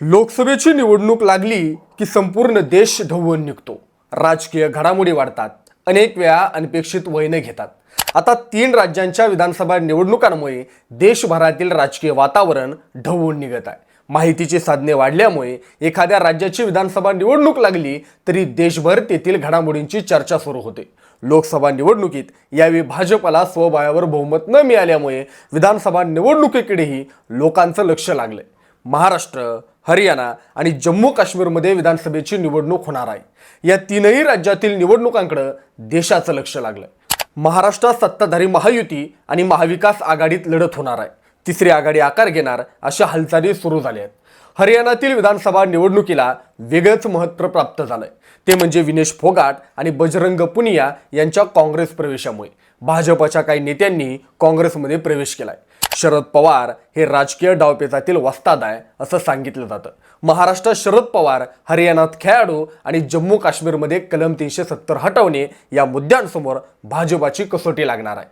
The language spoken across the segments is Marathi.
लोकसभेची निवडणूक लागली की संपूर्ण देश ढवळून निघतो. राजकीय घडामोडी वाढतात. अनेक वेळा अनपेक्षित वयने घेतात. आता तीन राज्यांच्या विधानसभा निवडणुकांमुळे देशभरातील राजकीय वातावरण ढवळून निघत आहे. माहितीची साधने वाढल्यामुळे एखाद्या राज्याची विधानसभा निवडणूक लागली तरी देशभर तेथील घडामोडींची चर्चा सुरू होते. लोकसभा निवडणुकीत यावेळी भाजपला स्वबळावर बहुमत न मिळाल्यामुळे विधानसभा निवडणुकीकडेही लोकांचं लक्ष लागलंय. महाराष्ट्र हरियाणा आणि जम्मू काश्मीरमध्ये विधानसभेची निवडणूक होणार आहे. या तीनही राज्यातील निवडणुकांकडं देशाचं लक्ष लागलं महाराष्ट्रात सत्ताधारी महायुती आणि महाविकास आघाडीत लढत होणार आहे. तिसरी आघाडी आकार घेणार अशा हालचाली सुरू झाल्या आहेत. हरियाणातील विधानसभा निवडणुकीला वेगळंच महत्त्व प्राप्त झालंय. ते म्हणजे विनेश फोगाट आणि बजरंग पुनिया यांच्या काँग्रेस प्रवेशामुळे. भाजपच्या काही नेत्यांनी काँग्रेसमध्ये प्रवेश केलाय. शरद पवार हे राजकीय डावपेचातील वस्ताद आहे असं सांगितलं जातं. महाराष्ट्रात शरद पवार हरियाणात खेळाडू आणि जम्मू काश्मीरमध्ये कलम तीनशे सत्तर हटवणे या मुद्द्यांसमोर भाजपाची कसोटी लागणार आहे.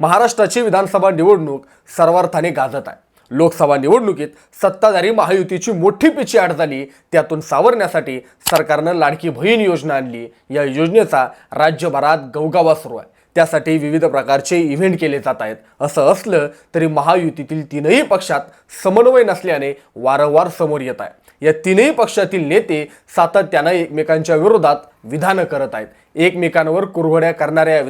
महाराष्ट्राची विधानसभा निवडणूक सर्वार्थाने गाजत आहे. लोकसभा निवडणुकीत सत्ताधारी महायुतीची मोठी पिची आड झाली त्यातून सावरण्यासाठी सरकारनं लाडकी बहीण योजना आणली. या योजनेचा राज्यभरात गवगावा सुरू आहे. त्यासाठी विविध प्रकारचे इव्हेंट केले जात आहेत. असं असलं तरी महायुतीतील तीनही पक्षात समन्वय नसल्याने वारंवार समोर येत आहे. या तीनही पक्षातील नेते सातत्यानं एकमेकांच्या विरोधात विधानं करत आहेत. एकमेकांवर कुरघड्या करणाऱ्या या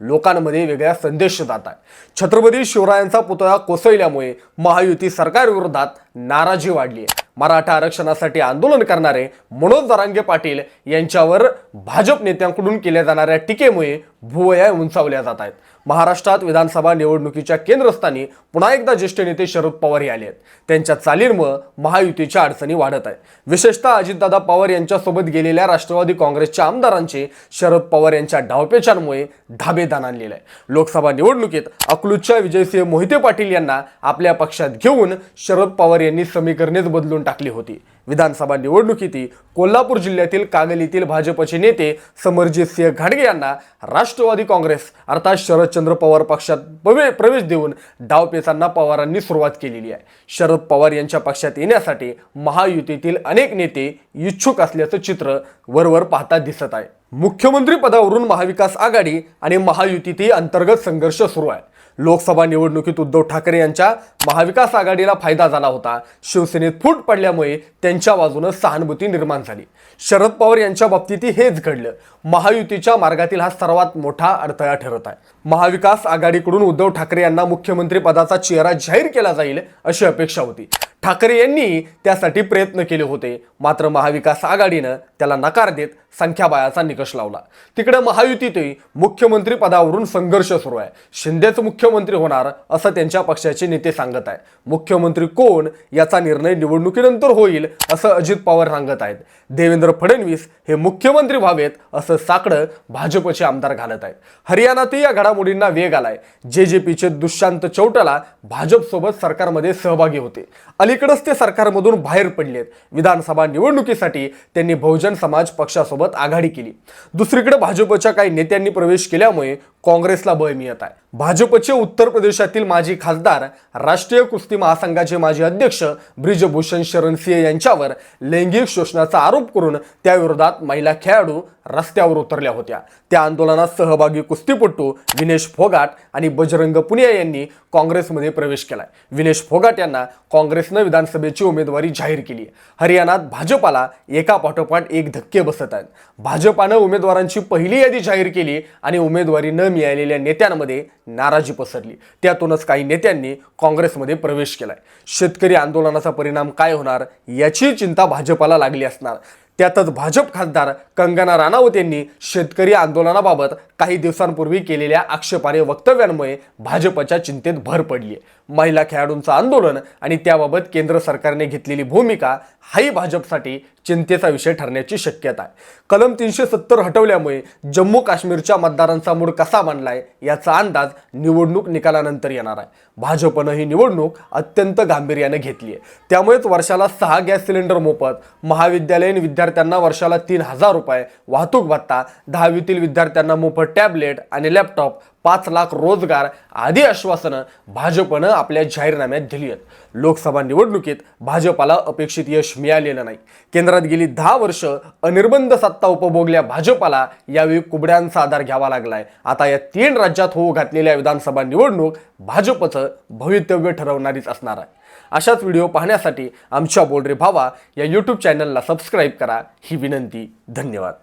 लोकांमध्ये वेगळा संदेश जात आहे छत्रपती शिवरायांचा पुतळा कोसळल्यामुळे महायुती सरकारविरोधात नाराजी वाढली आहे. मराठा आरक्षणासाठी आंदोलन करणारे मनोज दरांगे पाटील यांच्यावर भाजप नेत्यांकडून केल्या जाणाऱ्या टीकेमुळे भुवया उंचावल्या जात आहेत. महाराष्ट्रात विधानसभा निवडणुकीच्या केंद्रस्थानी पुन्हा एकदा ज्येष्ठ नेते शरद पवार हे आले आहेत. त्यांच्या चालींमुळे महायुतीच्या अडचणी वाढत आहेत. विशेषतः अजितदादा पवार यांच्यासोबत गेलेल्या राष्ट्रवादी काँग्रेसच्या आमदारांचे शरद पवार यांच्या डावपेचांमुळे धाबेदान आणलेलं आहे. लोकसभा निवडणुकीत अकलूजच्या विजयसिंह मोहिते पाटील यांना आपल्या पक्षात घेऊन शरद पवार यांनी समीकरणेच बदलून टाकली होती. विधानसभा निवडणुकीतही कोल्हापूर जिल्ह्यातील कागलीतील भाजपचे नेते समरजित सिंह घाडगे यांना राष्ट्रवादी काँग्रेस अर्थात शरदचंद्र पवार पक्षात प्रवे प्रवेश देऊन डावपेचांना पवारांनी सुरुवात केलेली आहे. शरद पवार यांच्या पक्षात येण्यासाठी महायुतीतील अनेक नेते इच्छुक असल्याचं चित्र वरवर पाहता दिसत आहे. मुख्यमंत्री पदावरून महाविकास आघाडी आणि महायुतीतही अंतर्गत संघर्ष सुरू आहे. लोकसभा निवडणुकीत उद्धव ठाकरे यांच्या महाविकास आघाडीला फायदा झाला होता. शिवसेनेत फूट पडल्यामुळे त्यांच्या बाजूनं सहानुभूती निर्माण झाली. शरद पवार यांच्या बाबतीतही हेच घडलं. महायुतीच्या मार्गातील हा सर्वात मोठा अडथळा ठरत आहे. महाविकास आघाडीकडून उद्धव ठाकरे यांना मुख्यमंत्री पदाचा चेहरा जाहीर केला जाईल अशी अपेक्षा होती. ठाकरे यांनी त्यासाठी प्रयत्न केले होते. मात्र महाविकास आघाडीनं त्याला नकार देत संख्याबळाचा निकष लावला. तिकडे महायुतीतही मुख्यमंत्री पदावरून संघर्ष सुरू आहे. शिंदेच मुख्यमंत्री होणार असं त्यांच्या पक्षाचे नेते सांगत आहे मुख्यमंत्री कोण याचा निर्णय निवडणुकीनंतर होईल असं अजित पवार सांगत आहेत. देवेंद्र फडणवीस हे मुख्यमंत्री व्हावेत असं साकडं भाजपचे आमदार घालत आहेत. हरियाणातही या घडामोडींना वेग आलाय. जे जे पीचे दुष्यंत चौटाला भाजपसोबत सरकारमध्ये सहभागी होते. अलीकडेच ते सरकारमधून बाहेर पडलेत. विधानसभा निवडणुकीसाठी त्यांनी बहुजन समाज पक्षासोबत आघाडी केली. दुसरीकडे भाजपच्या काही नेत्यांनी प्रवेश केल्यामुळे काँग्रेसला बळ मिळत आहे. भाजपचे उत्तर प्रदेशातील माजी खासदार राष्ट्रीय कुस्ती महासंघाचे माजी अध्यक्ष ब्रिजभूषण शरण सिंह यांच्यावर लैंगिक शोषणाचा आरोप करून त्याविरोधात महिला खेळाडू रस्त्यावर उतरल्या होत्या. त्या आंदोलनात सहभागी कुस्तीपटू विनेश फोगाट आणि बजरंग पुनिया यांनी काँग्रेसमध्ये प्रवेश केलाय. विनेश फोगाट यांना काँग्रेसनं विधानसभेची उमेदवारी जाहीर केली आहे. हरियाणात भाजपाला एका पाठोपाठ एक धक्के बसत आहेत. भाजपानं उमेदवारांची पहिली यादी जाहीर केली आणि उमेदवारी न मिळालेल्या नेत्यांमध्ये नाराजी पसरली. त्यातूनच काही नेत्यांनी काँग्रेसमध्ये प्रवेश केलाय. शेतकरी आंदोलनाचा परिणाम काय होणार याची चिंता भाजपाला लागली असणार. त्यातच भाजप खासदार कंगना राणावत यांनी शेतकरी आंदोलनाबाबत काही दिवसांपूर्वी केलेल्या आक्षेपार्ह वक्तव्यांमुळे भाजपच्या चिंतेत भर पडली आहे. महिला खेळाडूंचं आंदोलन आणि त्याबाबत केंद्र सरकारने घेतलेली भूमिका हाही भाजपसाठी चिंतेचा विषय ठरण्याची शक्यता आहे. कलम तीनशे सत्तर हटवल्यामुळे जम्मू काश्मीरच्या मतदारांचा मूड कसा बनलाय याचा अंदाज निवडणूक निकालानंतर येणार आहे. भाजपनं ही निवडणूक अत्यंत गांभीर्याने घेतली आहे. त्यामुळेच वर्षाला सहा गॅस सिलेंडर मोफत महाविद्यालयीन विद्यार्थ्यांना वर्षाला तीन हजार रुपये वाहतूक भत्ता दहावीतील विद्यार्थ्यांना मोफत टॅबलेट आणि लॅपटॉप पाच लाख रोजगार आदी आश्वासनं भाजपनं आपल्या जाहीरनाम्यात दिली आहेत. लोकसभा निवडणुकीत भाजपाला अपेक्षित यश मिळालेलं नाही. केंद्रात गेली दहा वर्ष अनिर्बंध सत्ता उपभोगल्या भाजपाला यावेळी कुबड्यांचा आधार घ्यावा लागलाय. आता या तीन राज्यात होऊ घातलेल्या विधानसभा निवडणूक भाजपचं भवितव्य ठरवणारीच असणार आहे. अशाच व्हिडिओ पाहण्यासाठी आमच्या बोलरे भावा या यूट्यूब चॅनलला सबस्क्राईब करा. ही विनंती. धन्यवाद.